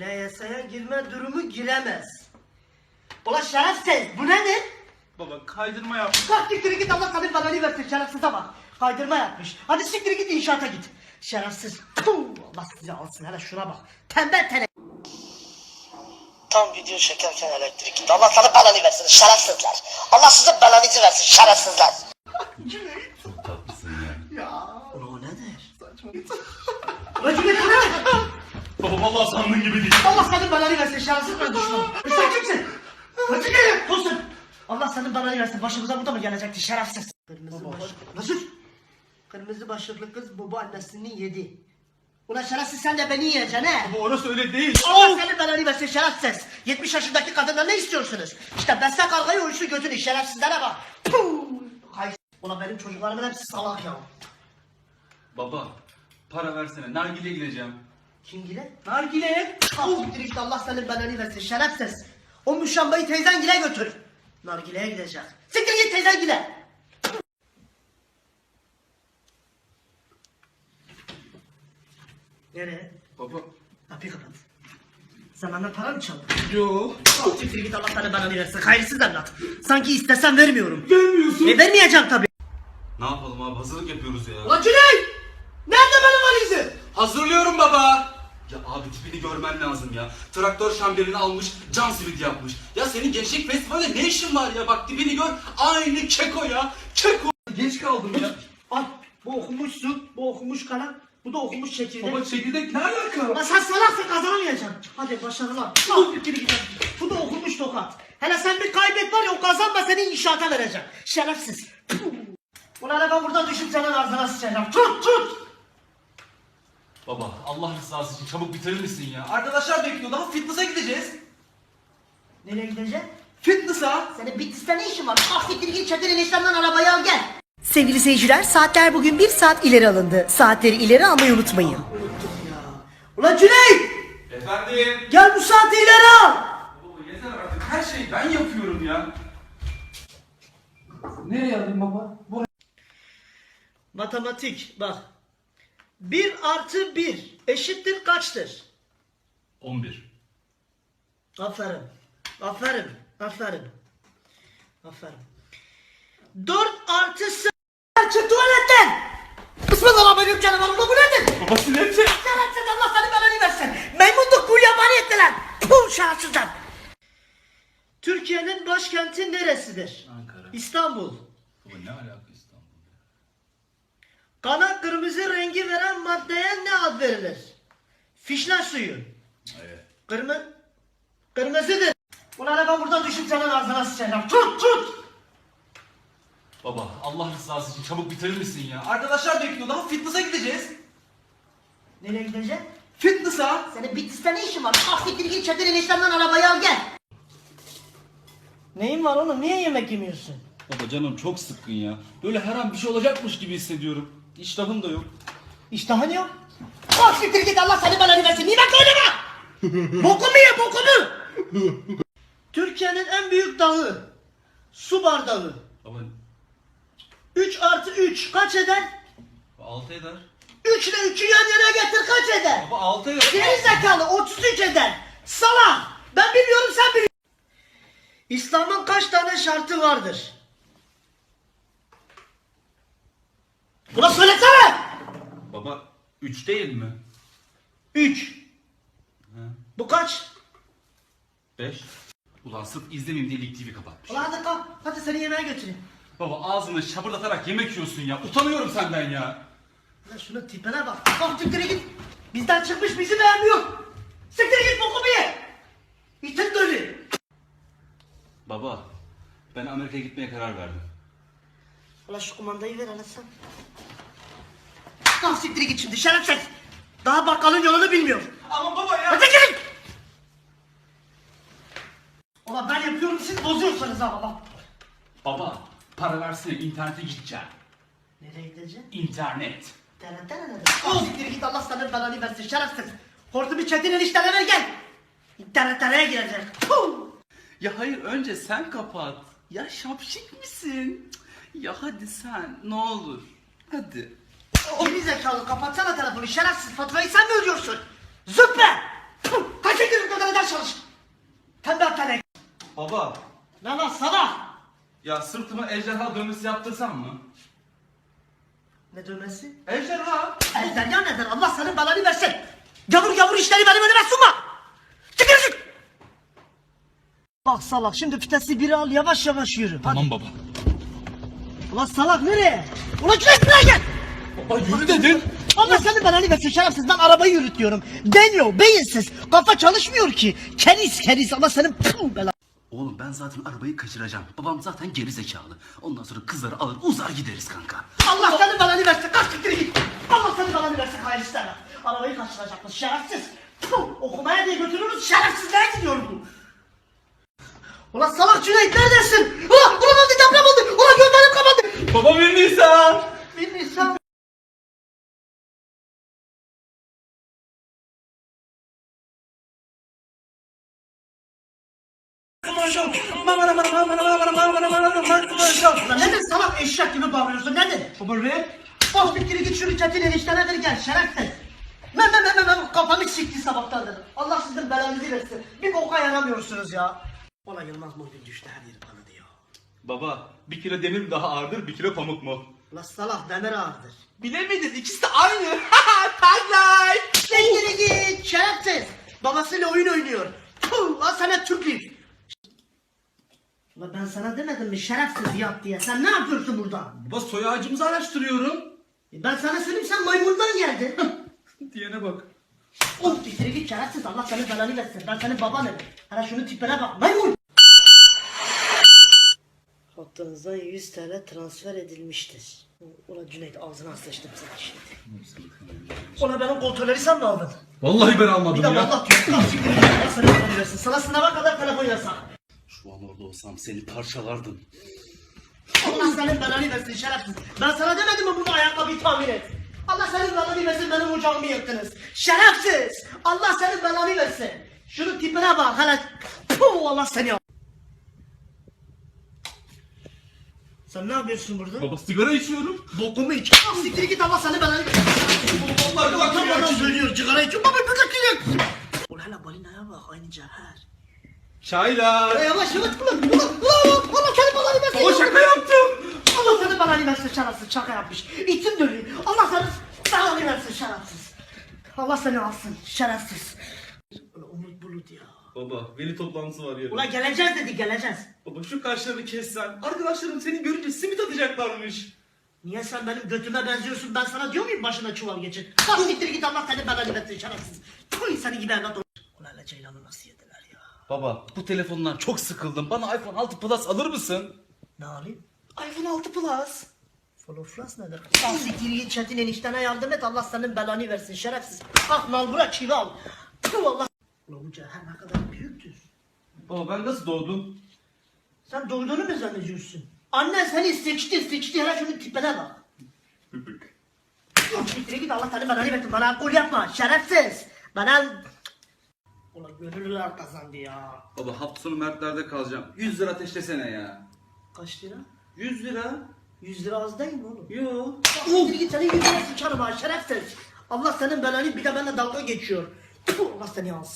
LYS'ye girme durumu giremez. Ulan şerefsiz bu nedir? Baba kaydırma yap. Kalk siktir git Allah senin belanı versin şerefsize bak. Kaydırma yapmış. Hadi siktir git inşaata git. Şerefsiz. Puh, Allah sizi alsın hele şuna bak. Tembel tene. Tam video çekerken elektrik gitti. Allah sana belanı versin şerefsizler. Allah size belanızı versin şerefsizler. Çok tatlısın ya. Ulan o nedir? Ulan bu ne? Baba vallahi sandığın gibi değil. Allah senin belanı versin şerefsiz ben düşmanım. Sen kimsin? Kaçın gelin. Tosun. Allah senin belanı versin. Başımıza bu da mı gelecekti şerefsiz? Kırmızı başlıklı. Nasıl? Kırmızı başlıklı kız baba annesini yedi. Ulan şerefsiz sen de beni yiyeceksin he. Baba orası öyle değil. Allah senin belanı versin şerefsiz. 70 yaşındaki kadından ne istiyorsunuz? İşte besle kargayı uyuşu götünü şerefsizlere bak. Puh! Ulan benim çocuklarımın hepsi salak ya. Baba para versene nargileye gideceğim. Kim gile? Nargileye? Al siktir işte Allah senin belanı versin şerefsiz. O müşambayı teyzen gile götür. Nargile'ye gidecek. Siktir git teyzen gile. Nereye? Baba. Kapıyı kapat. Sen benden para mı çaldın? Yo. Al siktir git Allah senin belanı versin. Hayırsız evlat. Sanki istesem vermiyorum. Vermiyorsun. E vermeyeceğim tabii. Ne yapalım abi hazırlık yapıyoruz ya. Ulan Cüneyt! Nerede benim valizim? Hazırlıyorum baba. Abi tipini görmen lazım ya. Traktör şamberini almış, can simidi yapmış. Ya senin gençlik festivalde ne işin var ya? Bak tipini gör. Aynı keko ya. Keko. Geç kaldım ya. Al bu okumuşsun, bu okumuş kalem, bu da okumuş çekirdek. çekirdek ne alaka? Lan sen salaksın kazanamayacaksın. Hadi başarılar. Al geri git. Bu da okumuş tokat. Hele sen bir kaybet var ya o kazanma seni inşaata vereceğim. Şerefsiz. Ulan ben buradan düşüp senin ağzına sıçacağım. Tut tut. Baba Allah rızası için çabuk bitirir misin ya? Arkadaşlar bekliyor daha fitness'a gideceğiz. Nereye gideceksin? Fitness'a. Senin Bitlis'te ne işin var? Ah siktir git çetin eniştemden arabayı al gel. Sevgili seyirciler saatler bugün bir saat ileri alındı. Saatleri ileri almayı unutmayın. Unuttuk ya. Ulan Cüneyt! Efendim. Gel bu saati ileri al. Baba yeter artık her şeyi ben yapıyorum ya. Nereye alayım baba? Bu Matematik bak. 1 artı 1 eşittir kaçtır? 11. Aferin. Aferin. Aferin. Aferin. 4 artı 0 çık tuvaletten. Bismillah benim canavarım bu nedir? Baba sinirli. Şerefsiz Allah seni belanı versin. Meymunduk kul yabani ettiler. Puh şerefsizler. Türkiye'nin başkenti neresidir? Ankara. İstanbul. Baba ne alaka? Kana kırmızı rengi veren maddeye ne ad verilir? Fişne suyu. Evet. Kırmızı. Kırmızıdır. Ulan ben buradan düşüp senin ağzına sıçacağım. Tut tut. Baba Allah rızası için çabuk bitirir misin ya? Arkadaşlar bekliyor daha fitness'a gideceğiz. Nereye gideceksin? Fitness'a. Senin Bitlis'te ne işin var? Ah siktir git çetin eniştemden arabayı al gel. Neyin var oğlum? Niye yemek yemiyorsun? Baba canım çok sıkkın ya. Böyle her an bir şey olacakmış gibi hissediyorum. İştahım da yok. İştahın yok. Ah siktir git Allah seni belanı versin. Nimet oynama. bokumu ye bokumu. Türkiye'nin en büyük dağı. Su bardağı. Baba 3 artı 3 kaç eder? 6 eder. 3 ile 3'ü yan yana getir kaç eder? Baba 6 eder. Geri zekalı 33 eder. Salak. Ben bilmiyorum sen biliyorsun. İslam'ın kaç tane şartı vardır? Buna söylesene. Baba 3 değil mi? 3. Bu kaç? 5. Ulan sırf izlemeyeyim diye Lig TV kapatmış. Ulan hadi kalk. Hadi seni yemeğe götüreyim. Baba ağzını şapırdatarak yemek yiyorsun ya. Utanıyorum senden ya. Lan şunun tipine bak. Kalk siktir git. Bizden çıkmış bizi beğenmiyor. Siktir git bokumu ye. İtin dölü. Baba ben Amerika'ya gitmeye karar verdim. Ulan şu kumandayı ver sen. Kalk siktir git şimdi şerefsiz. Daha bakkalın yolunu bilmiyor. Ama baba ya. Hadi gidin. Ulan ben yapıyorum siz bozuyorsunuz ama bak. Baba para versene internete gideceğim. Nereye gideceksin? İnternet. Dere dere dere. Kalk siktir git Allah senin belanı versin şerefsiz. Hortumu çetin eniştene ver gel. İnternet nereye girecek? Puh. Ya hayır önce sen kapat. Ya şapşik misin? Ya hadi sen ne olur. Hadi. Geri zekalı kapatsana telefonu şerefsiz faturayı sen mi ödüyorsun? Züppe! Puh, Kaçın ders çalış. Tembel tenek. Baba Lan lan sana. ya sırtıma ejderha dövmesi yaptırsam mı? Ne dövmesi? Ejderha. Ejderha nedir? Allah senin belanı versin. Gavur gavur işleri benim önüme sunma. Çık yürü çık. Bak salak şimdi vitesi biri al yavaş yavaş yürü. Hadi. baba. Ulan salak nereye? Ulan Cüneyt buraya gel. Baba yürü dedin. Allah senin belanı versin şerefsiz ben arabayı yürütüyorum. Deniyor beyinsiz. Kafa çalışmıyor ki. Keriz keriz ama senin puh belanı. Oğlum ben zaten arabayı kaçıracağım. Babam zaten geri zekalı. Ondan sonra kızları alır uzar gideriz kanka. Allah senin belanı versin. Kaç siktir git. Allah senin belanı versin hayırlı istemem. Arabayı kaçıracakmış şerefsiz. Puh, okumaya diye götürüyoruz şerefsiz nereye gidiyor bu? Ulan salak Cüneyt neredesin? Ulan ulan oldu deprem oldu. Ulan gözlerim kapandı. Baba bir Nisan. Bir Nisan. Nedir salak eşek gibi bağırıyorsun nedir? Baba ne? Bas bir kere git şu rüketin eniştenedir gel şerefsiz. Ben ben ben ben kafamı sikti sabahtandır. Allah sizin belanızı versin. Bir boka yaramıyorsunuz ya. Ulan Yılmaz mobil düştü her yeri kanadı ya. Baba bir kilo demir mi daha ağırdır bir kilo pamuk mu? Ulan salak demir ağırdır. Bilemedin ikisi de aynı. Tagline. Siktir git şerefsiz. Babasıyla oyun oynuyor. Puh, lan sana Türklüğü. Ulan ben sana demedim mi şerefsiz yap diye. Sen ne yapıyorsun burada? Baba soy ağacımızı araştırıyorum. E Ben sana söyleyeyim sen maymundan geldin. Diyene bak. Oğlum siktir git şerefsiz Allah senin belanı versin. Ben senin babanım. Hele şunu tipine bak maymun. Hattınızdan 100 TL transfer edilmiştir. Ulan Cüneyt ağzına sıçtım sana şimdi. Ulan benim kontrolleri sen mi aldın? Vallahi ben Bir almadım de valla diyor. Ulan siktir git Allah senin belanı versin. Sana sınava kadar telefon yasak. Şu an orada olsam seni parçalardım. Allah senin belanı versin şerefsiz. Ben sana demedim mi bunu ayakkabıyı tamir et. Allah senin belanı versin benim ocağımı yaktınız. Şerefsiz. Allah senin belanı versin. Şunun tipine bak hele. Puh Allah seni al. Sen ne yapıyorsun burada? Baba sigara içiyorum. Bokumu iç. Ah, Siktir git Allah seni belanı versin. Vallahi bak bana söylüyor sigara içiyor. Baba bir dakika. Ulan hele balinaya bak aynı cevher. Çaylar. Ya Yavaş yavaş ulan ulan ulan Allah senin belanı versin. Baba şaka yaptım. Allah seni belanı versin şerefsiz şaka yapmış. İçim dönüyor. Allah seni belanı versin şerefsiz. Allah seni alsın şerefsiz. Ulan Umut Bulut ya. Baba veli toplantısı var yarın. Ulan geleceğiz dedi geleceğiz. Baba şu kaşlarını kessen. Arkadaşlarım seni görünce simit atacaklarmış. Niye sen benim götüme benziyorsun ben sana diyor muyum başına çuval geçin. Bak siktir git Allah seni belanı versin şerefsiz. Tüy seni gibi evlat olur. Ulan hele Ceylan'ı nasıl yediler ya. Baba bu telefondan çok sıkıldım. Bana iPhone 6 Plus alır mısın? Ne alayım? iPhone 6 Plus. Follow Plus nedir? Al siktir git Çetin eniştene yardım et Allah senin belanı versin şerefsiz. Al mal bırak çivi al. Tüh Allah. Ulan bu cevher ne kadar büyüktür. Baba ben nasıl doğdum? Sen doğduğunu mu zannediyorsun? Annen seni seçti seçti hele şunun tipine bak. Lan siktir git Allah seni belanı versin bana gol yapma şerefsiz. Bana... Ulan gönüllüler kazandı ya. Baba hafta sonu Mertler'de kalacağım. 100 lira ateşlesene ya. Kaç lira? 100 lira? 100 lira az değil mi oğlum? Yo. Siktir git senin yüzüne sıçarım ha şerefsiz. Allah senin belanı bir de benimle dalga geçiyor. Allah seni alsın.